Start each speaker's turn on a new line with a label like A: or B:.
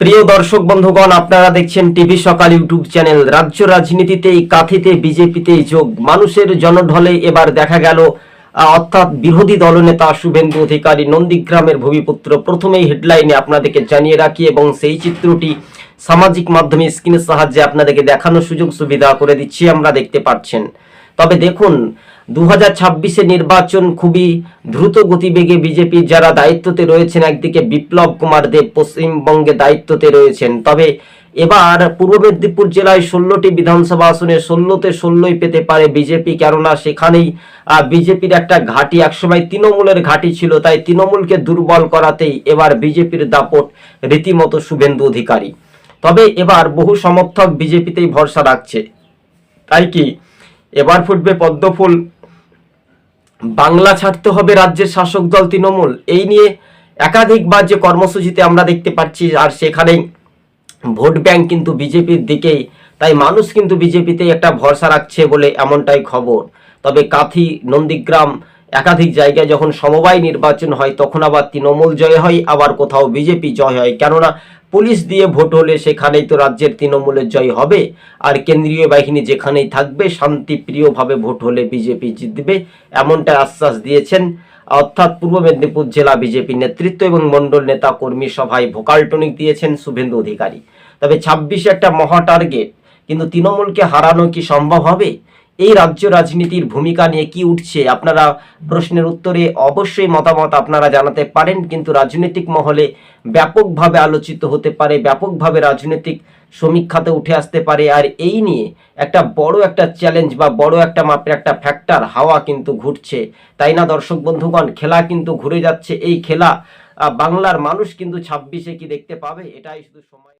A: প্রিয় দর্শক বন্ধুগণ, আপনারা দেখছেন টিভি সকাল ইউটিউব চ্যানেল। রাজ্য রাজনীতিতে কাথিতে, বিজেপিতে যোগ। মানুষের জনঢলে এবার দেখা গেল অর্থাৎ বিরোধী দলনেতা শুভেন্দু অধিকারী নন্দীগ্রামের ভূমিপুত্র। প্রথমেই হেডলাইনে আপনাদেরকে জানিয়ে রাখি, এবং সেই চিত্রটি সামাজিক মাধ্যমে স্ক্রিনের সাহায্যে আপনাদেরকে দেখানোর সুযোগ সুবিধা করে দিচ্ছি। আমরা দেখতে পাচ্ছেন তবে দেখুন দু হাজার নির্বাচন খুবই দ্রুত গতিবেগে বিজেপির যারা দায়িত্বতে রয়েছেন, একদিকে বিপ্লব কুমার দেব পশ্চিমবঙ্গে দায়িত্বতে রয়েছেন। তবে এবার পূর্ব মেদিনীপুর জেলায় ষোলোটি বিধানসভা আসনে ষোলোতে ষোলোই পেতে পারে বিজেপি, কেননা সেখানেই বিজেপির একটা ঘাঁটি, একসময় তৃণমূলের ঘাঁটি ছিল, তাই তৃণমূলকে দুর্বল করাতেই এবার বিজেপির দাপট রীতিমতো শুভেন্দু অধিকারী। তবে এবার বহু সমর্থক বিজেপিতেই ভরসা রাখছে। তাই কি? এবার ফুটবে পদ্মফুল বাংলা ছাড়তে হবে রাজ্যের শাসক দল তৃণমূল। এই নিয়ে একাধিকবার যে কর্মসূচিতে আমরা দেখতে পাচ্ছি, আর সেখানেই ভোট ব্যাংক কিন্তু বিজেপির দিকেই। তাই মানুষ কিন্তু বিজেপিতে একটা ভরসা রাখছে বলে এমনটাই খবর। তবে কাথি, নন্দীগ্রাম একাধিক জায়গায় যখন সমবায় নির্বাচন হয়, তখন আবার তৃণমূল জয় হয়, আবার কোথাও বিজেপি জয় হয়। কেননা পুলিশ দিয়ে ভোট হলে সেখানেই তো রাজ্যের তৃণমূলের জয় হবে। আর কেন্দ্রীয় বাহিনী যেখানেই থাকবে, শান্তিপ্রিয়ভাবে ভোট হলে বিজেপি জিতবে এমনটা আশ্বাস দিয়েছেন, অর্থাৎ পূর্ব মেদিনীপুর জেলা বিজেপি নেতৃত্ব এবং মণ্ডল নেতা কর্মী সভায় ভোকাল টনিক দিয়েছেন শুভেন্দু অধিকারী। তবে ছাব্বিশে একটা মহা টার্গেট, কিন্তু তৃণমূলকে হারানো কি সম্ভব হবে? এই রাজ্য রাজনীতির ভূমিকা নিয়ে কি উঠছে? আপনারা প্রশ্নের উত্তরে অবশ্যই মতামত আপনারা জানাতে পারেন, কিন্তু রাজনৈতিক মহলে ব্যাপকভাবে আলোচিত হতে পারে, ব্যাপকভাবে রাজনৈতিক সমীক্ষাতে উঠে আসতে পারে, আর এই নিয়ে একটা বড় একটা চ্যালেঞ্জ বা বড় একটা মাপের একটা ফ্যাক্টর হাওয়া কিন্তু ঘুরছে। তাই না, দর্শক বন্ধুগণ? খেলা কিন্তু ঘুরে যাচ্ছে। এই খেলা বাংলার মানুষ কিন্তু ছাব্বিশে কি দেখতে পাবে? এটাই শুধু সময়।